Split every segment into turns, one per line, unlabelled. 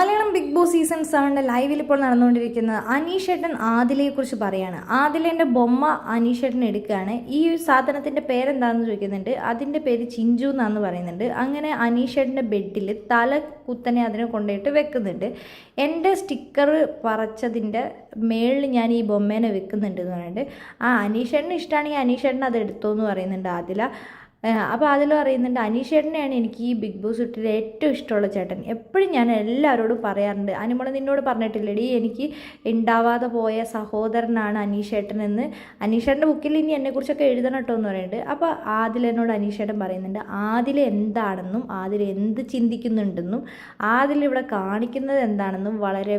Malayalam big boss season സെവന്റെ ലൈവിൽ ഇപ്പോൾ നടന്നുകൊണ്ടിരിക്കുന്നത് അനീഷേട്ടൻ ആദിലയെക്കുറിച്ച് പറയാണ്. ആദിലേന്റെ ബൊമ്മ അനീഷേട്ടൻ എടുക്കുകയാണ്. ഈ ഒരു സാധനത്തിന്റെ പേരെന്താണെന്ന് ചോദിക്കുന്നുണ്ട്. അതിന്റെ പേര് ചിഞ്ചു എന്നാന്ന് പറയുന്നുണ്ട്. അങ്ങനെ അനീഷേട്ടന്റെ ബെഡിൽ തല കുത്തനെ അതിനെ കൊണ്ടുപോയിട്ട് വെക്കുന്നുണ്ട്. എന്റെ സ്റ്റിക്കർ പറച്ചതിന്റെ മേളിൽ ഞാൻ ഈ ബൊമ്മേനെ വെക്കുന്നുണ്ട് എന്ന് പറയുന്നുണ്ട്. ആ അനീഷേട്ടന് ഇഷ്ടമാണെങ്കിൽ അനീഷേട്ടൻ അത് എടുത്തോ എന്ന് പറയുന്നുണ്ട് ആദില. അപ്പോൾ അതിൽ പറയുന്നുണ്ട് അനീഷേട്ടനെയാണ് എനിക്ക് ഈ ബിഗ് ബോസ് ഇട്ടിൽ ഏറ്റവും ഇഷ്ടമുള്ള ചേട്ടൻ. എപ്പോഴും ഞാൻ എല്ലാവരോടും പറയാറുണ്ട് അനുമോളെ നിന്നോട് പറഞ്ഞിട്ടില്ലടി എനിക്ക് ഉണ്ടാവാതെ പോയ സഹോദരനാണ് അനീഷ് അനീഷേട്ടൻ എന്ന്. അനീഷേട്ടന്റെ ബുക്കിൽ ഇനി എന്നെക്കുറിച്ചൊക്കെ എഴുതണം കേട്ടോ എന്ന് പറയുന്നുണ്ട്. അപ്പോൾ ആദിൽ അനീഷ് ചേട്ടൻ പറയുന്നുണ്ട് ആദിൽ എന്താണെന്നും ആദിൽ എന്ത് ചിന്തിക്കുന്നുണ്ടെന്നും ആദിൽ ഇവിടെ കാണിക്കുന്നത് എന്താണെന്നും വളരെ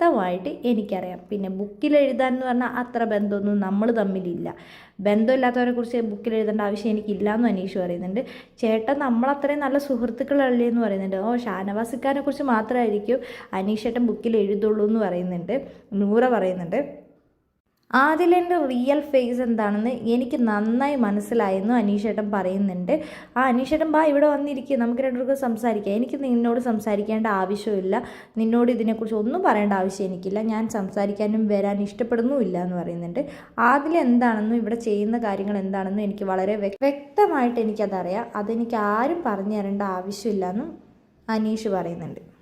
വ്യക്തമായിട്ട് എനിക്കറിയാം. പിന്നെ ബുക്കിൽ എഴുതാൻ എന്ന് പറഞ്ഞാൽ അത്ര ബന്ധമൊന്നും നമ്മൾ തമ്മിലില്ല. ബന്ധമില്ലാത്തവരെ കുറിച്ച് ബുക്കിൽ എഴുതേണ്ട ആവശ്യം എനിക്കില്ല എന്ന് അനീഷ് പറയുന്നുണ്ട്. ചേട്ടൻ നമ്മളത്രയും നല്ല സുഹൃത്തുക്കളല്ലേ എന്ന് പറയുന്നുണ്ട്. ഓ ഷാനവാസിക്കാരെ കുറിച്ച് മാത്രമായിരിക്കും അനീഷ് ചേട്ടൻ ബുക്കിൽ എഴുതുള്ളൂ എന്ന് പറയുന്നുണ്ട്. നൂറ പറയുന്നുണ്ട്. ആദിലെന്റെ റിയൽ ഫേസ് എന്താണെന്ന് എനിക്ക് നന്നായി മനസ്സിലായെന്ന് അനീഷേട്ടൻ പറയുന്നുണ്ട്. ആ അനീഷേട്ടൻ ബാ ഇവിടെ വന്നിരിക്കുക നമുക്ക് രണ്ടുപേർക്കും സംസാരിക്കാം. എനിക്ക് നിന്നോട് സംസാരിക്കേണ്ട ആവശ്യമില്ല. നിന്നോട് ഇതിനെക്കുറിച്ച് ഒന്നും പറയേണ്ട ആവശ്യം എനിക്കില്ല. ഞാൻ സംസാരിക്കാനും വരാൻ ഇഷ്ടപ്പെടുന്നുമില്ല എന്ന് പറയുന്നുണ്ട്. ആദിൽ എന്താണെന്നും ഇവിടെ ചെയ്യുന്ന കാര്യങ്ങൾ എന്താണെന്നും എനിക്ക് വളരെ വ്യക്- വ്യക്തമായിട്ട് എനിക്കതറിയാം. അതെനിക്ക് ആരും പറഞ്ഞു തരേണ്ട ആവശ്യമില്ല എന്നും അനീഷ് പറയുന്നുണ്ട്.